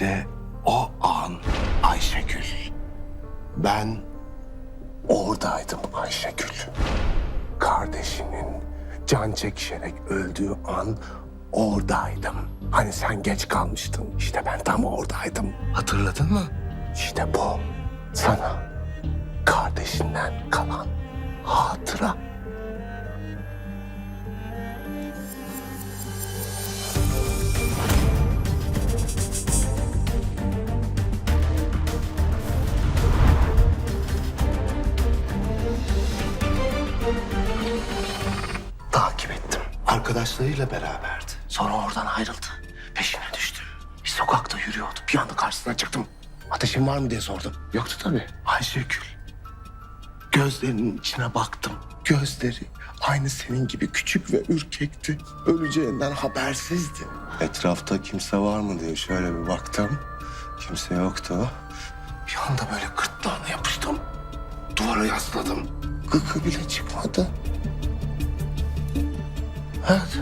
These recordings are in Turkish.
İşte o an Ayşegül. Ben oradaydım Ayşegül. Kardeşinin can çekişerek öldüğü an oradaydım. Hani sen geç kalmıştın. İşte ben tam oradaydım. Hatırladın mı? İşte bu sana kardeşinden kalan hatıra. Arkadaşlarıyla beraberdi. Sonra oradan ayrıldı. Peşine düştüm. Bir sokakta yürüyordu. Bir anda karşısına çıktım. Ateşin var mı diye sordum. Yoktu tabii. Ayşegül. Gözlerinin içine baktım. Gözleri aynı senin gibi küçük ve ürkekti. Öleceğinden habersizdi. Etrafta kimse var mı diye şöyle bir baktım. Kimse yoktu. Bir anda böyle gırtlağına yapıştım. Duvara yasladım. Gıkı bile çıkmadı. Evet.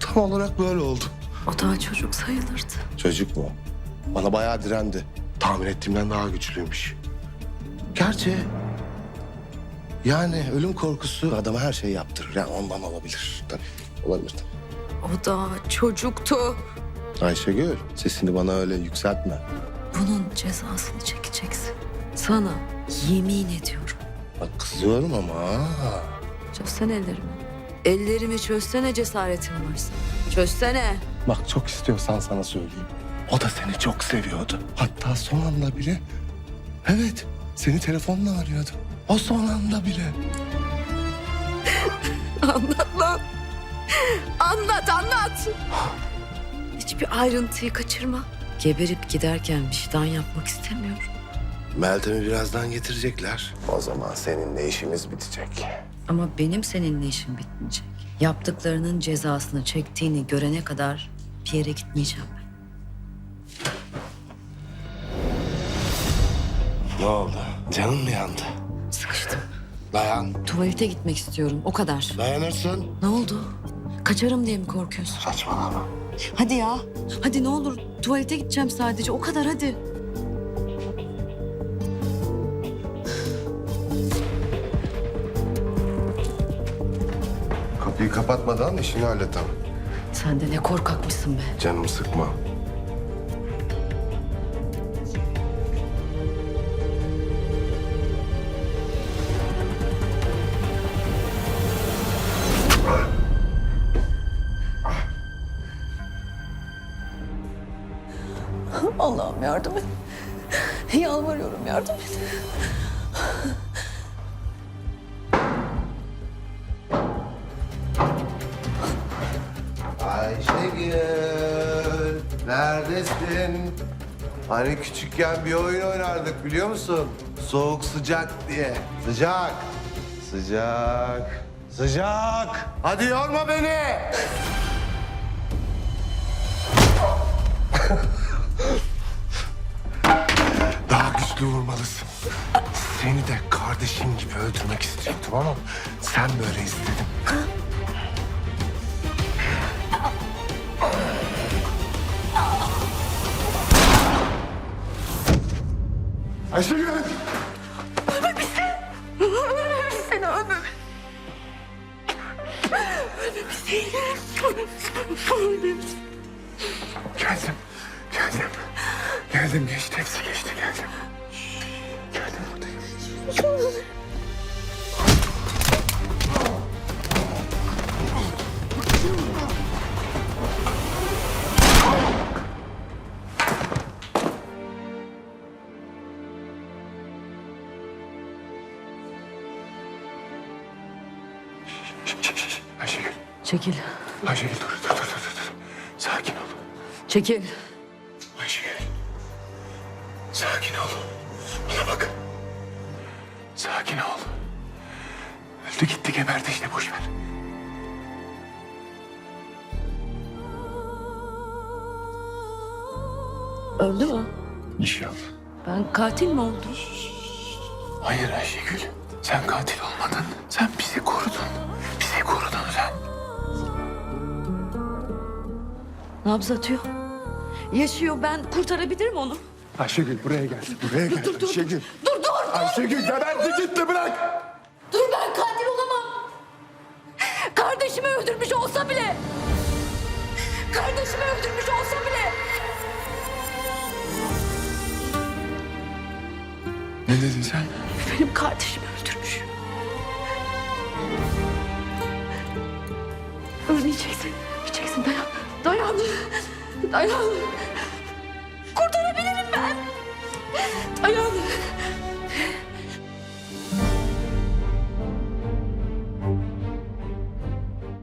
Tam olarak böyle oldu. O daha çocuk sayılırdı. Çocuk mu? Bana bayağı direndi. Tahmin ettiğimden daha güçlüymüş. Gerçi... Yani ölüm korkusu adama her şeyi yaptırır. Yani ondan olabilir. Tabii olabilir tabii. O daha çocuktu. Ayşegül sesini bana öyle yükseltme. Bunun cezasını çekeceksin. Sana yemin ediyorum. Bak kızıyorum ama. ha. Çözsene ellerimi. Ellerimi çözsene cesaretin varsa. Çözsene. Bak çok istiyorsan sana söyleyeyim. O da seni çok seviyordu. Hatta son anda bile... Evet seni telefonla arıyordu. O son anda bile. Anlat lan. Anlat anlat. Hiçbir ayrıntıyı kaçırma. Geberip giderken vicdan yapmak istemiyorum. Meltem'i birazdan getirecekler. O zaman seninle işimiz bitecek. Ama benim seninle işim bitmeyecek. Yaptıklarının cezasını çektiğini görene kadar bir yere gitmeyeceğim ben. Ne oldu? Canın mı yandı? Sıkıştım. Dayan. Tuvalete gitmek istiyorum. O kadar. Dayanırsın. Ne oldu? Kaçarım diye mi korkuyorsun? Saçmalama. Hadi ya. Hadi ne olur. Tuvalete gideceğim sadece. O kadar hadi. Kapıyı kapatmadan işini hallet ama. Sen de ne korkakmışsın be. Canımı sıkma. Allah'ım yardım et. Yalvarıyorum yardım et. Ayşegül, neredesin? Hani küçükken bir oyun oynardık biliyor musun? Soğuk sıcak diye. Sıcak, sıcak, sıcak. Hadi yorma beni. Daha güçlü vurmalısın. Seni de kardeşim gibi öldürmek istiyordum ama sen böyle istedin. Ayşegül! Seni ömür. Geldim, geldim. Geldim geçti, hepsi geçti, geldim. Geldim buradayım. Çekil. Ayşegül dur, dur, dur, dur, dur. Sakin ol. Çekil. Ayşegül. Sakin ol. Bana bak. Sakin ol. Öldü gitti geberdi işte boş ver. Öldü mü? İnşallah. Ben katil mi oldum? Hayır Ayşegül. Sen katil olmadın. Sen bizi korudun. Bizi korudun sen. Nabız atıyor. Yaşıyor ben kurtarabilirim onu. Ayşegül buraya gel. Buraya gel. Ayşegül. Dur dur dur. Ayşegül geberdi gitti bırak. Dur ben katil olamam. Kardeşimi öldürmüş olsa bile. Kardeşimi öldürmüş olsa bile. Ne dedin sen? Benim kardeşimi öldürmüş. Ölmeyeceksin. Ölmeyeceksin. Dayan. Dayan. Dayan. Kurtarabilirim ben. Dayan.